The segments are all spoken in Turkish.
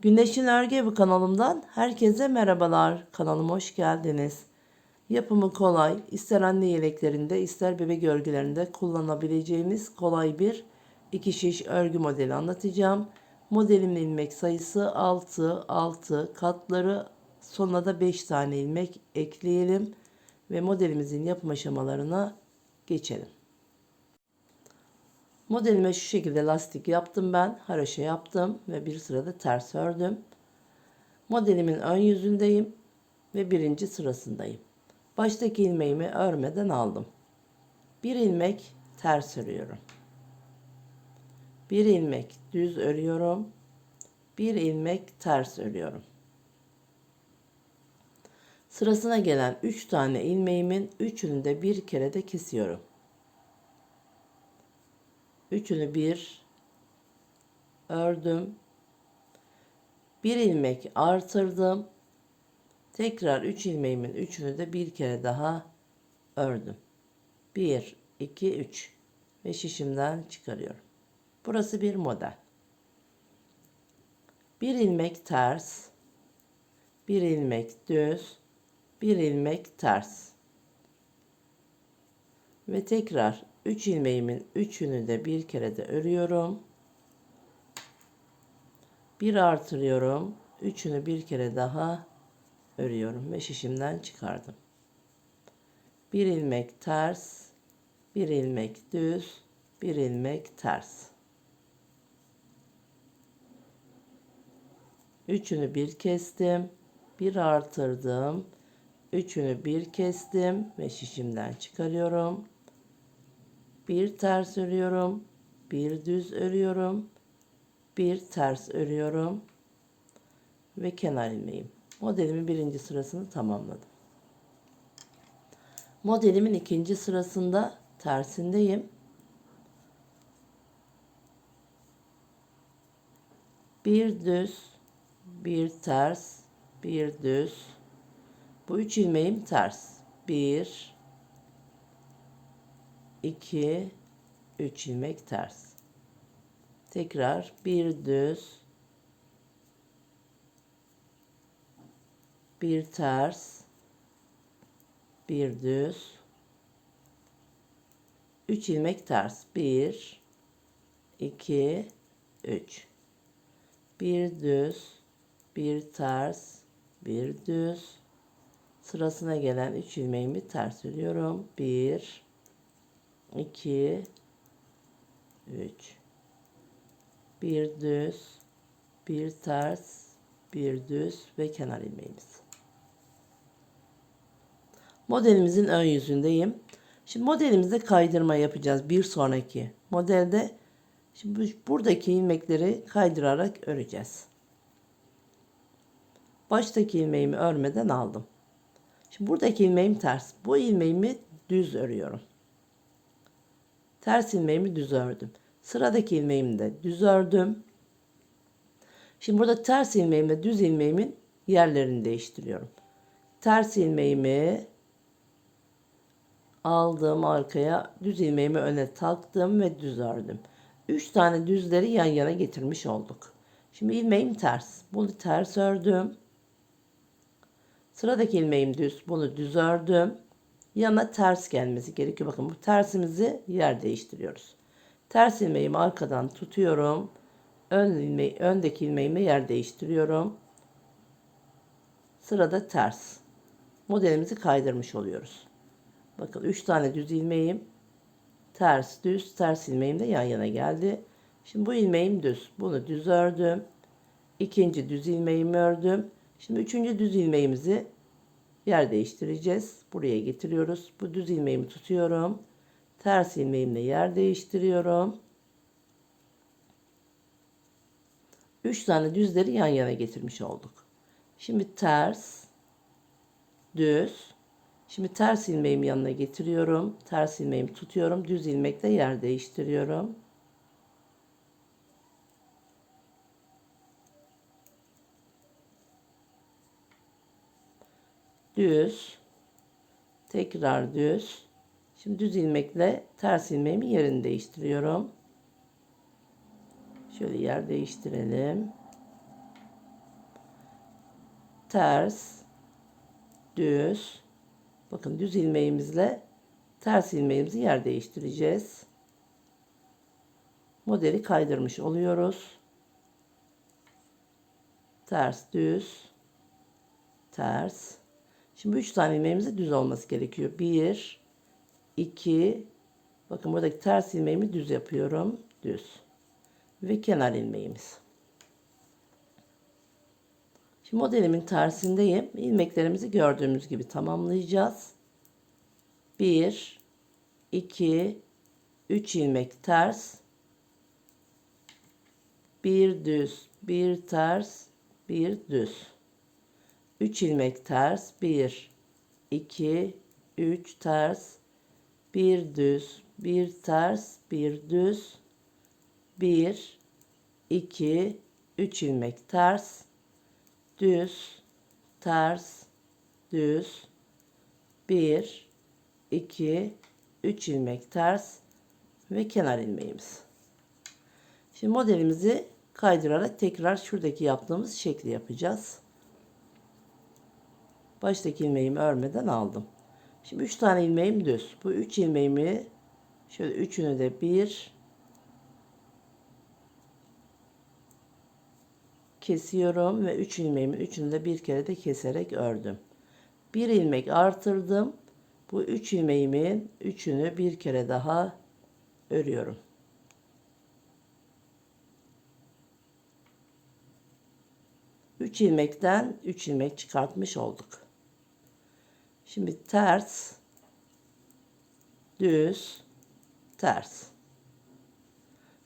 Güneşin Örgü Evi kanalımdan herkese merhabalar. Kanalıma hoş geldiniz. Yapımı kolay, ister anne yeleklerinde ister bebek örgülerinde kullanabileceğimiz kolay bir iki şiş örgü modeli anlatacağım. Modelimin ilmek sayısı 6, 6 katları sonuna da 5 tane ilmek ekleyelim ve modelimizin yapım aşamalarına geçelim. Modelime şu şekilde lastik yaptım ben. Haroşa yaptım ve bir sırada ters ördüm. Modelimin ön yüzündeyim ve birinci sırasındayım. Baştaki ilmeğimi örmeden aldım. Bir ilmek ters örüyorum. Bir ilmek düz örüyorum. Bir ilmek ters örüyorum. Sırasına gelen 3 tane ilmeğimin üçünü de bir kere de kesiyorum. Üçünü bir ördüm. Bir ilmek artırdım. Tekrar 3 ilmeğimin üçünü de bir kere daha ördüm. 1 2 3 ve şişimden çıkarıyorum. Burası bir model. Bir ilmek ters, bir ilmek düz, bir ilmek ters. Ve tekrar 3 ilmeğimin üçünü de bir kere de örüyorum. Bir artırıyorum. Üçünü bir kere daha örüyorum ve şişimden çıkardım. Bir ilmek ters, bir ilmek düz, bir ilmek ters. Üçünü bir kestim, bir artırdım. Üçünü bir kestim ve şişimden çıkarıyorum bir ters örüyorum, bir düz örüyorum, bir ters örüyorum ve kenar ilmeğim. Modelimin birinci sırasını tamamladım. Modelimin ikinci sırasında tersindeyim. Bir düz, bir ters, bir düz. Bu üç ilmeğim ters. Bir, 2 3 ilmek ters. Tekrar bir düz bir ters bir düz 3 ilmek ters. 1 2 3 bir düz bir ters bir düz sırasına gelen 3 ilmeğimi ters örüyorum. 1 2 3 bir düz bir ters bir düz ve kenar ilmeğimiz. Modelimizin ön yüzündeyim. Şimdi modelimizde kaydırma yapacağız bir sonraki modelde. Şimdi buradaki ilmekleri kaydırarak öreceğiz. Baştaki ilmeğimi örmeden aldım. Şimdi buradaki ilmeğim ters. Bu ilmeğimi düz örüyorum Ters ilmeğimi düz ördüm. Sıradaki ilmeğimi de düz ördüm. Şimdi burada ters ilmeğimle düz ilmeğimin yerlerini değiştiriyorum. Ters ilmeğimi aldım arkaya, düz ilmeğimi öne taktım ve düz ördüm. 3 tane düzleri yan yana getirmiş olduk. Şimdi ilmeğim ters. Bunu ters ördüm. Sıradaki ilmeğim düz. Bunu düz ördüm yana ters gelmesi gerekiyor. Bakın bu tersimizi yer değiştiriyoruz. Ters ilmeğimi arkadan tutuyorum. Ön ilmeği, öndeki ilmeğimi yer değiştiriyorum. Sırada ters. Modelimizi kaydırmış oluyoruz. Bakın 3 tane düz ilmeğim. Ters, düz, ters ilmeğim de yan yana geldi. Şimdi bu ilmeğim düz. Bunu düz ördüm. İkinci düz ilmeğimi ördüm. Şimdi üçüncü düz ilmeğimizi yer değiştireceğiz. Buraya getiriyoruz. Bu düz ilmeğimi tutuyorum. Ters ilmeğimle yer değiştiriyorum. 3 tane düzleri yan yana getirmiş olduk. Şimdi ters, düz. Şimdi ters ilmeğimi yanına getiriyorum. Ters ilmeğimi tutuyorum. Düz ilmekle yer değiştiriyorum. Düz tekrar düz şimdi düz ilmekle ters ilmeğimi yerini değiştiriyorum şöyle yer değiştirelim ters, düz. Bakın düz ilmeğimizle ters ilmeğimizi yer değiştireceğiz. Modeli kaydırmış oluyoruz. Ters, düz, ters. Şimdi 3 tane ilmeğimizin düz olması gerekiyor. 1, 2, bakın buradaki ters ilmeğimi düz yapıyorum. Düz. Ve kenar ilmeğimiz. Şimdi modelimin tersindeyim. İlmeklerimizi gördüğümüz gibi tamamlayacağız. 1, 2, 3 ilmek ters. Bir düz, bir ters, bir düz. 3 ilmek ters. 1, 2, 3 ters. Bir düz, bir ters, bir düz. 1, 2, 3 ilmek ters düz, ters, düz, 1, 2, 3 ilmek ters ve kenar ilmeğimiz. Şimdi modelimizi kaydırarak tekrar şuradaki yaptığımız şekli yapacağız. Baştaki ilmeğimi örmeden aldım. Şimdi 3 tane ilmeğim düz. Bu 3 ilmeğimi şöyle üçünü de 1 kesiyorum ve 3 ilmeğimi üçünü de bir kere de keserek ördüm. Bir ilmek artırdım. Bu 3 ilmeğimin üçünü bir kere daha örüyorum. Üç ilmekten 3 ilmek çıkartmış olduk. Şimdi ters, düz, ters.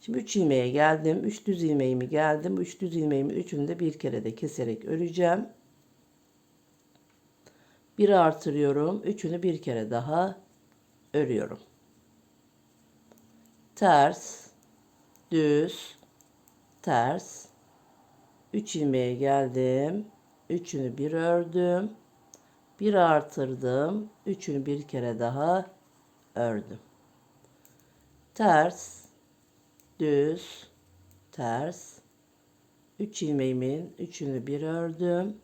Şimdi 3 ilmeğe geldim. 3 düz ilmeğimi geldim. 3 düz ilmeğimi üçünü de bir kere de keserek öreceğim. 1 artırıyorum. Üçünü bir kere daha örüyorum. Ters, düz, ters. 3 ilmeğe geldim. Üçünü bir ördüm. Bir artırdım. Üçünü bir kere daha ördüm. Ters, düz, ters. 3 ilmeğimin üçünü bir ördüm.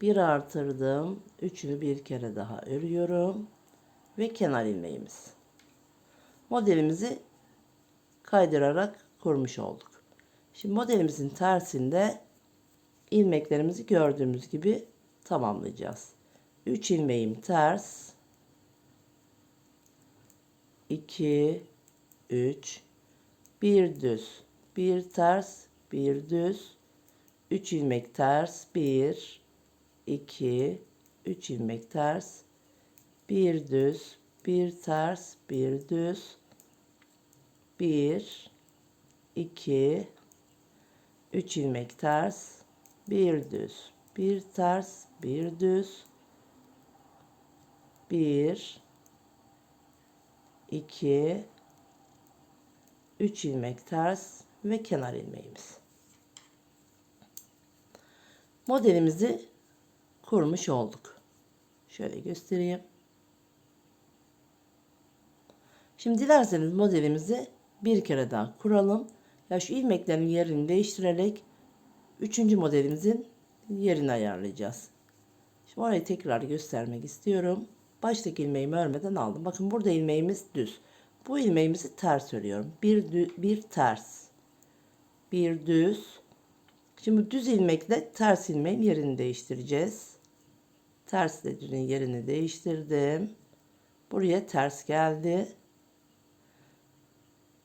Bir artırdım. Üçünü bir kere daha örüyorum. Ve kenar ilmeğimiz. Modelimizi kaydırarak kurmuş olduk. Şimdi modelimizin tersinde ilmeklerimizi gördüğümüz gibi tamamlayacağız. 3 ilmeğim ters. 2 3 bir düz, bir ters, bir düz, 3 ilmek ters, 1, 2, 3 ilmek ters, bir düz, bir ters, bir düz, 1, 2, 3 ilmek ters, bir düz, bir ters, bir düz, 1, 2, 3 ilmek ters ve kenar ilmeğimiz. Modelimizi kurmuş olduk. Şöyle göstereyim. Şimdi dilerseniz modelimizi bir kere daha kuralım. Ya şu ilmeklerin yerini değiştirerek üçüncü modelimizin yerini ayarlayacağız. Şimdi orayı tekrar göstermek istiyorum. Baştaki ilmeğimi örmeden aldım. Bakın burada ilmeğimiz düz. Bu ilmeğimizi ters örüyorum. Bir, bir ters. Bir düz. Şimdi düz ilmekle ters ilmeğin yerini değiştireceğiz. Ters düzün yerini değiştirdim. Buraya ters geldi.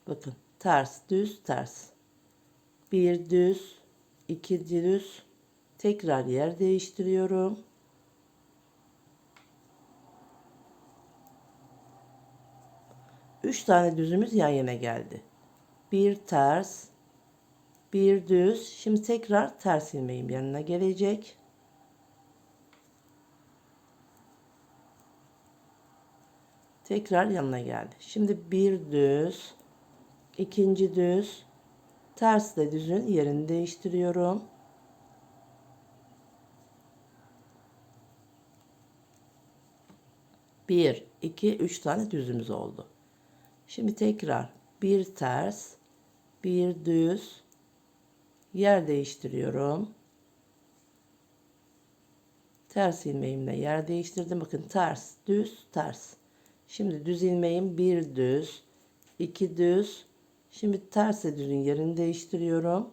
Bakın ters düz ters. Bir düz, iki düz. Tekrar yer değiştiriyorum. 3 tane düzümüz yan yana geldi. Bir ters, bir düz. Şimdi tekrar ters ilmeğim yanına gelecek. Tekrar yanına geldi. Şimdi bir düz, ikinci düz, tersle düzün yerini değiştiriyorum. Bir, iki, üç tane düzümüz oldu. Şimdi tekrar bir ters, bir düz yer değiştiriyorum. Ters ilmeğimle yer değiştirdim. Bakın ters, düz, ters. Şimdi düz ilmeğim bir düz, iki düz. Şimdi terse düzün yerini değiştiriyorum.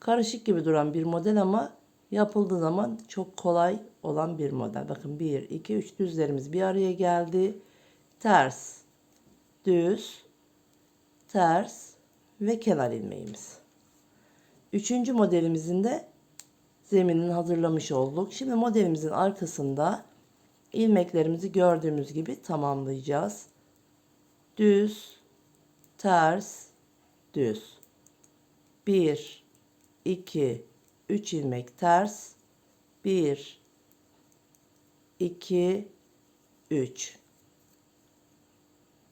Karışık gibi duran bir model ama yapıldığı zaman çok kolay olan bir model. Bakın 1, 2, 3 düzlerimiz bir araya geldi. Ters, düz, ters ve kenar ilmeğimiz. Üçüncü modelimizin de zeminini hazırlamış olduk. Şimdi modelimizin arkasında ilmeklerimizi gördüğümüz gibi tamamlayacağız. Düz, ters, düz. 1, 2, 3 ilmek ters. 1, 2, 3.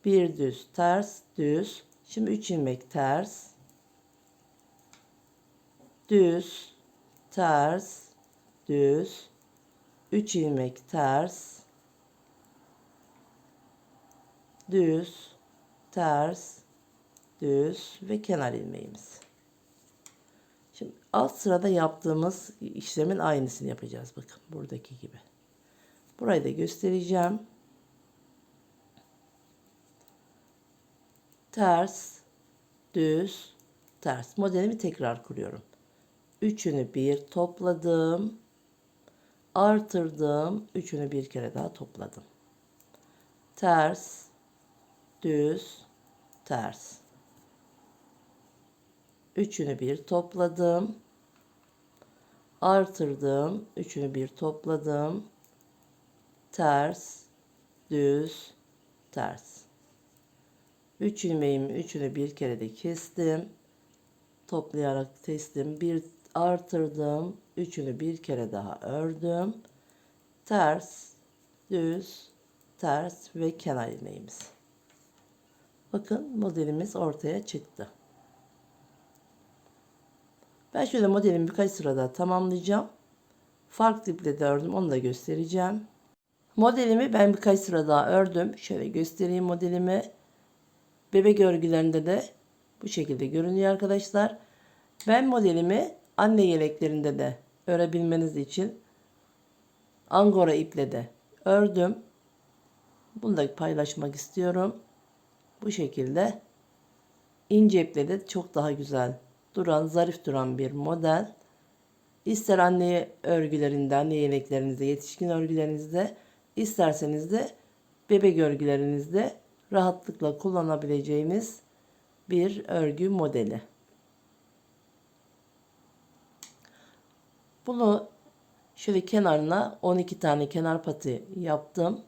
Bir düz, ters, düz. Şimdi 3 ilmek ters. Düz, ters, düz. 3 ilmek ters. Düz, ters, düz ve kenar ilmeğimiz. Şimdi alt sırada yaptığımız işlemin aynısını yapacağız. Bakın buradaki gibi. Burayı da göstereceğim. Ters, düz, ters. Modelimi tekrar kuruyorum. Üçünü bir topladım. Artırdım. Üçünü bir kere daha topladım. Ters, düz, ters. Üçünü bir topladım. Artırdım. Üçünü bir topladım. Ters, düz, ters. Üç ilmeğimi üçünü bir kere de kestim. Toplayarak kestim. Bir artırdım. Üçünü bir kere daha ördüm. Ters, düz, ters ve kenar ilmeğimiz. Bakın modelimiz ortaya çıktı. Ben şöyle modelimi birkaç sırada tamamlayacağım. Farklı iple de ördüm. Onu da göstereceğim. Modelimi ben birkaç sıra daha ördüm. Şöyle göstereyim modelimi. Bebek örgülerinde de bu şekilde görünüyor arkadaşlar. Ben modelimi anne yeleklerinde de örebilmeniz için angora iple de ördüm. Bunu da paylaşmak istiyorum. Bu şekilde ince iple de çok daha güzel duran, zarif duran bir model. İster anne örgülerinde, anne yeleklerinizde, yetişkin örgülerinizde, isterseniz de bebek örgülerinizde rahatlıkla kullanabileceğiniz bir örgü modeli. Bunu şöyle kenarına 12 tane kenar pati yaptım.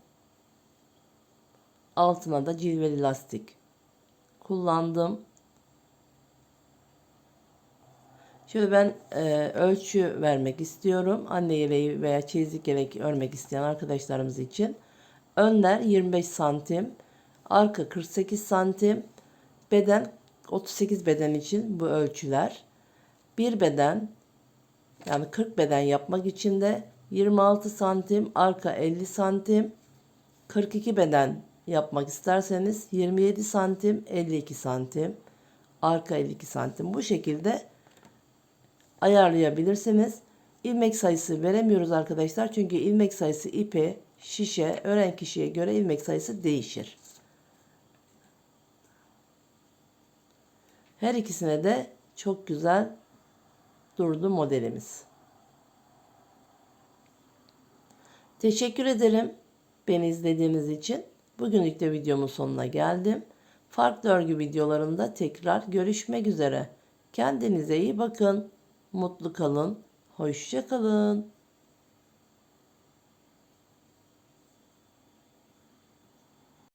Altına da cilveli lastik kullandım. Şöyle ben e, ölçü vermek istiyorum. Anne yeleği veya çeyizlik yelek örmek isteyen arkadaşlarımız için. Önler 25 santim. Arka 48 santim. Beden 38 beden için bu ölçüler. Bir beden yani 40 beden yapmak için de 26 santim. Arka 50 santim. 42 beden yapmak isterseniz 27 santim 52 santim. Arka 52 santim. Bu şekilde ayarlayabilirsiniz. İlmek sayısı veremiyoruz arkadaşlar. Çünkü ilmek sayısı ipe, şişe, ören kişiye göre ilmek sayısı değişir. Her ikisine de çok güzel durdu modelimiz. Teşekkür ederim beni izlediğiniz için. Bugünlük de videomun sonuna geldim. Farklı örgü videolarında tekrar görüşmek üzere. Kendinize iyi bakın. Mutlu kalın. Hoşça kalın.